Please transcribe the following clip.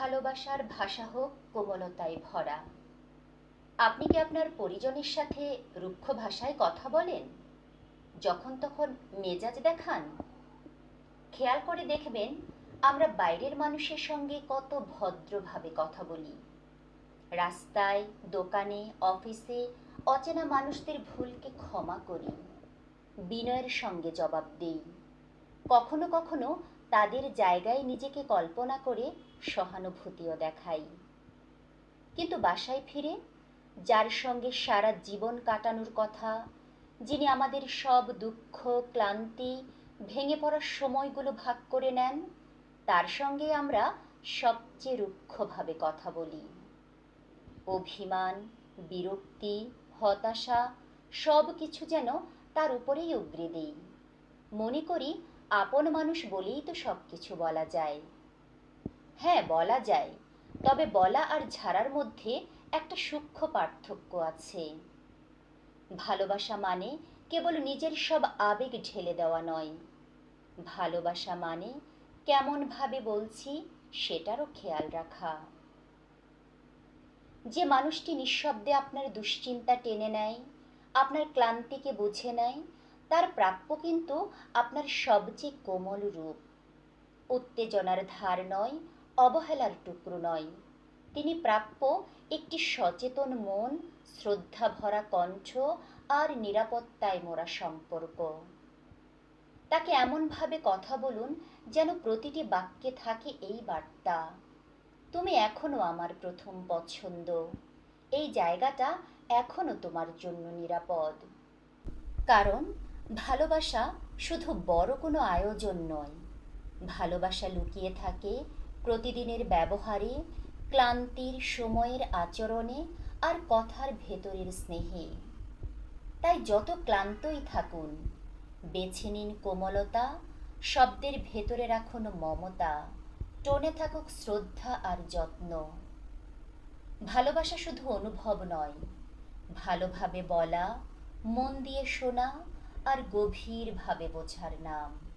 ভালোবাসার ভাষা হোক, কোমলতায় ভরা। আপনি কি আপনার পরিজনের সাথে রুক্ষ ভাষায় কথা বলেন? যখন তখন মেজাজ দেখান। খেয়াল করে দেখবেন, আমরা বাইরের মানুষের সঙ্গে কত ভদ্রভাবে কথা বলি। রাস্তায়, দোকানে, অফিসে অচেনা মানুষদের ভুলকে ক্ষমা করি। বিনয়ের সঙ্গে জবাব দেই। কখনো কখনো তাদের জায়গায় নিজেকে কল্পনা করে সহানুভূতিও দেখাই। কিন্তু বাসায় ফিরে, যার সঙ্গে সারা জীবন কাটানোর কথা, যিনি আমাদের সব দুঃখ, ক্লান্তি, ভেঙে পড়ার সময়গুলো ভাগ করে নেন, তার সঙ্গে আমরা সবচেয়ে রুক্ষভাবে কথা বলি। অভিমান, বিরক্তি, হতাশা সব কিছু যেন তার উপরেই উগরে দিই। মনে করি আপন মানুষ বলেই তো সব কিছু বলা যায়। হ্যাঁ বলা যায়। তবে বলা আর ঝাড়ার মধ্যে একটা সূক্ষ্ম পার্থক্য আছে। ভালোবাসা মানে কেবল নিজের সব আবেগ ঢেলে দেওয়া নয়। ভালোবাসা মানে কেমনভাবে বলছি সেটারও খেয়াল রাখা। যে মানুষটি নিঃশব্দে আপনার দুশ্চিন্তা টেনে নেয়, আপনার ক্লান্তিকে বুঝে নেয় তার প্রাপ্য কিন্তু আপনার সবচেয়ে কোমল রূপ। উত্তেজনার ধার নয়, অবহেলার টুকরো নয়। তিনি প্রাপ্য একটি সচেতন মন শ্রদ্ধা ভরা কণ্ঠ আর নিরাপত্তায় মোরা সম্পর্ক। তাকে এমনভাবে কথা বলুন যেন প্রতিটি বাক্যে থাকে এই বার্তা, তুমি এখনও আমার প্রথম পছন্দ। এই জায়গাটা এখনও তোমার জন্য নিরাপদ। কারণ ভালোবাসা শুধু বড় কোনো আয়োজন নয়। ভালোবাসা লুকিয়ে থাকে প্রতিদিনের ব্যবহারে, ক্লান্তির সময়ের আচরণে আর কথার ভেতরের স্নেহে। তাই যত ক্লান্তই থাকুন, বেছে নিন কোমলতা, শব্দের ভেতরে রাখুন মমতা, টনে থাকুক শ্রদ্ধা আর যত্ন। ভালোবাসা শুধু অনুভব নয়, ভালোভাবে বলা, মন দিয়ে শোনা আর গভীরভাবে বোঝার নাম।